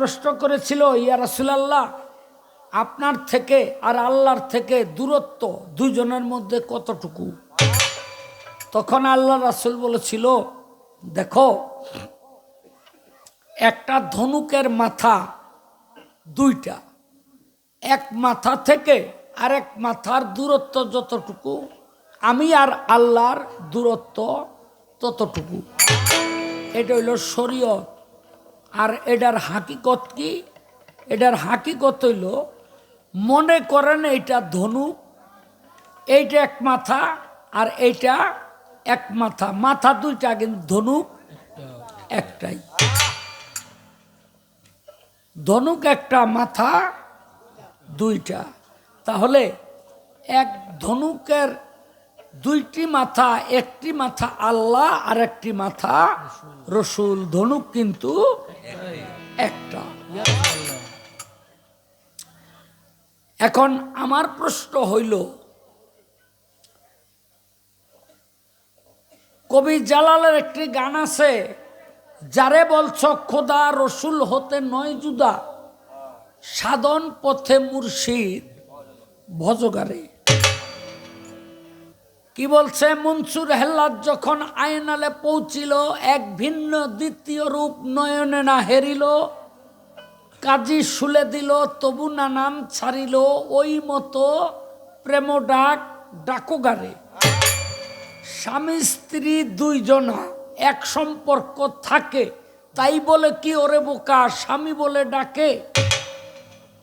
প্রশ্ন করেছিল, ইয়া রাসুলাল্লাহ, আপনার থেকে আর আল্লাহর থেকে দূরত্ব দুজনের মধ্যে কতটুকু? তখন আল্লাহ রাসুল বলেছিল, দেখো, একটা ধনুকের মাথা দুইটা, এক মাথা থেকে আরেক মাথার দূরত্ব যতটুকু, আমি আর আল্লাহর দূরত্ব ততটুকু। এটা হইল শরীয়ত। আর এটার হাকিকত কি? এটার হাকিকত হইল, মনে করেন এইটা ধনুক এইটা এক মাথা আর এইটা এক মাথা। মাথা দুইটা কিন্তু ধনুক একটাই। ধনুক একটা, মাথা দুইটা। তাহলে এক ধনুকের দুইটি মাথা, একটি মাথা আল্লাহ আর একটি মাথা রসুল। ধনুক কিন্তু একটা। এখন আমার প্রশ্ন হইল, কবি জালালের একটি গান আছে, যারে বলছ খোদা রসুল হতে নয় জুদা, সাধন পথে মুর্শিদ ভজগারে। কি বলছে? মনসুর হেল্লাদ যখন আয়নালে পৌঁছিল, এক ভিন্ন দ্বিতীয় রূপ নয়নে না হেরিল, কাজী শুলে দিল, তবু না নাম ছাড়িল, ওই মতো প্রেম ডাক ডাকোগারে। স্বামী, স্ত্রী দুইজনা এক সম্পর্ক থাকে, তাই বলে কি ওরে বোকা? স্বামী বলে ডাকে,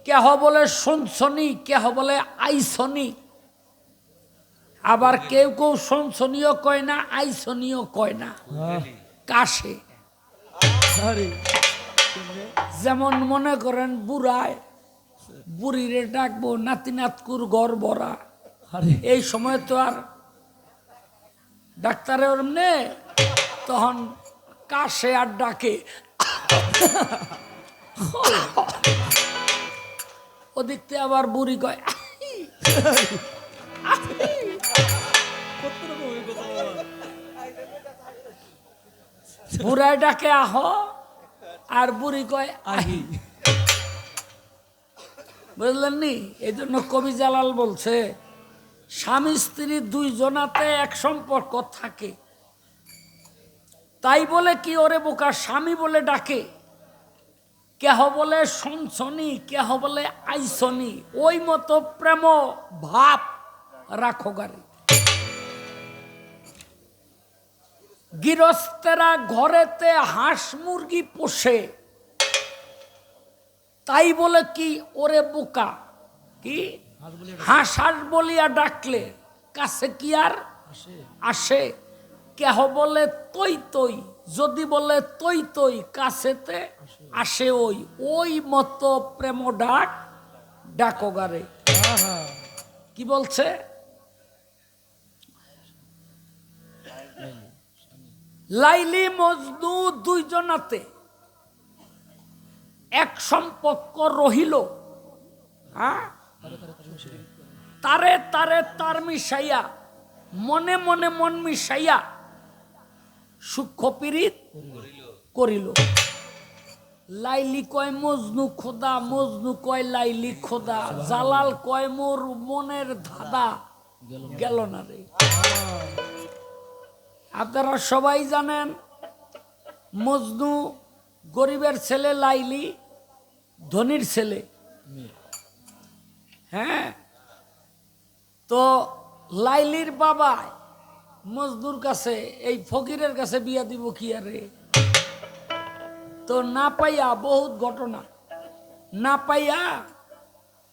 কেহ বলে শুনছনি, কেহ বলে আইসনি আবার কেউ কেউ শুনছনিও কয় না আইসনিও কয় না। কাশে। যেমন মনে করেন বুড়ায় বুড়িরে ডাকবো নাতি নাতকুর ঘর ভরা। এই সময় তো আর ডাক্তারের এমনি তখন কাশে আর ডাকে। ওদিকতে আবার বুড়ি কয় বুড়ায় ডাকে আহ আর বুড়ি কয় আহি। বুঝলেন নি এই জন্য কবি জালাল বলছে স্বামী স্ত্রী দুইজনাতে এক সম্পর্ক থাকে। তাই বলে কি ওরে বোকা স্বামী বলে ডাকে কেহ বলে শনসনি কেহ বলে আইসনি। ওই মতো প্রেম ভাব রাখো গাড়ি। গৃহস্থেরা ঘরেতে হাঁস মুরগি পোষে। তাই বলে কি ওরে বোকা কি? হাঁস হাঁস বলিয়া ডাকলে কাছে কি আর আসে। কেহ বলে তৈ তৈ। যদি বলে তৈ তৈ কাছেতে আসে। ওই। ওই মতো প্রেম ডাক ডাকগারে কি বলছে? লাইলি মজনু দুইজনাতে এক সম্পর্ক রহিল। হ্যাঁ? তারে তারে তার মিশাইয়া, মনে মনে মন মিশাইয়া সূক্ষ্ম পীড়িত করিল। লাইলি কয়, মজনু খোদা, মজনু কয়, লাইলি খোদা। জালাল কয়, মোর মনের ধাঁধা গেল না রে। আপনারা সবাই জানেন, মজনু গরিবের ছেলে, লাইলি ধনির ছেলে। হ্যাঁ? তো লাইলির বাবা মজদুর কাছে, এই ফকিরের কাছে বিয়া দিব কি আরে তো না পাইয়া বহুত ঘটনা। না পাইয়া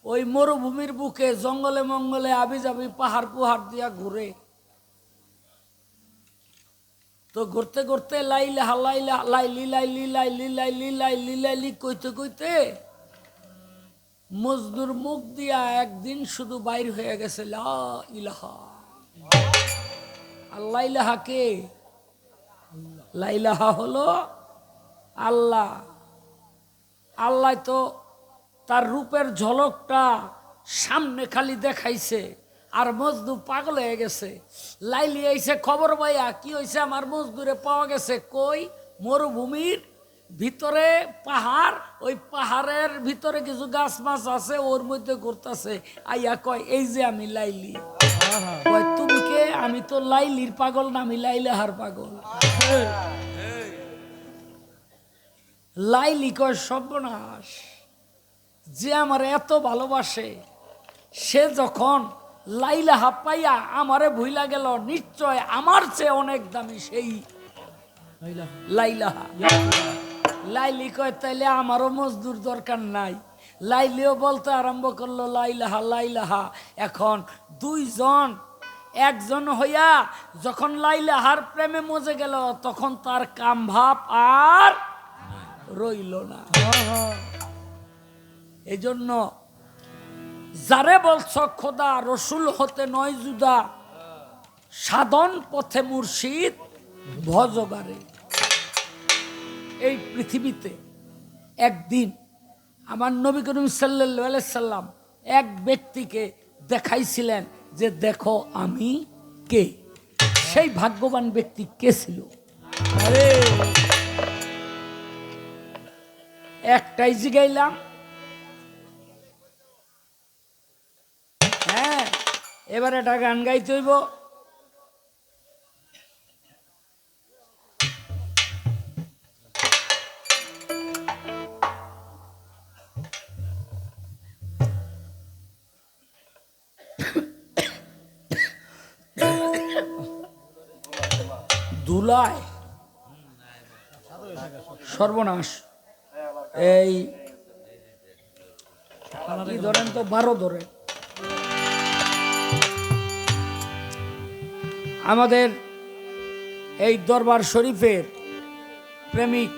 ওই মরুভূমির বুকে জঙ্গলে মঙ্গলে আবি যাবি পাহাড় পুহাড় দিয়া ঘুরে তো ঘুরতে ঘুরতে লাইলে হালাইলা লাইলি লাইলি লাইলি লাইলি লাইলি লাইলি কইতে কইতে মজদুর মুখ দিয়া একদিন শুধু বাইর হয়ে গেছে লা ইলাহা। আল্লাহ ইলাহা কে? লাইলাহা হলো আল্লাহ। আল্লাহ তো তার রূপের ঝলকটা সামনে খালি দেখাইছে। আর মজদু পাগল হয়ে গেছে। লাইলি আইছে খবর ভাইয়া কি হয়েছে আমার মজদুরে পাওয়া গেছে কই? মরুভূমির ভিতরে পাহাড়, ওই পাহাড়ের ভিতরে কিছু গাছ মাছ আছে, ওর মধ্যে ঘুরতেছে। আইয়া কয়, এই যে আমি লাইলি। তুমি কে? আমি তো লাইলির পাগল না, আমি লাইলাহার পাগল। লাইলি কয়, সর্বনাশ, যে আমার এত ভালোবাসে, সে যখন লাইলাহা পাইয়া আমারে ভুইলা গেল নিশ্চয় আমার চেয়ে অনেক দামি সেই লাইলাহা লাইলি কয় তাইলে আমারও মজদুর দরকার নাই। লাইলিও বলতে আরম্ভ করল লাইলাহা লাইলাহা। এখন দুইজন একজন হইয়া যখন লাইলাহার প্রেমে মজে গেল তখন তার কাম ভাব আর রইল না। এই জন্য যারে বলছ খোদা রসুল হতে নয় জুদা সাধন পথে মুর্শিদ ভজগারে। এই পৃথিবীতে একদিন আমার নবী করিম সাল্লা সাল্লাম এক ব্যক্তিকে দেখাইছিলেন যে দেখো আমি কে? সেই ভাগ্যবান ব্যক্তি কে ছিল? একটাই জিগাইলাম এবার একটা গান গাইতে হইব। ধুলায় সর্বনাশ। এই ধরেন তো বারো ধরে। আমাদের এই দরবার শরীফের প্রেমিক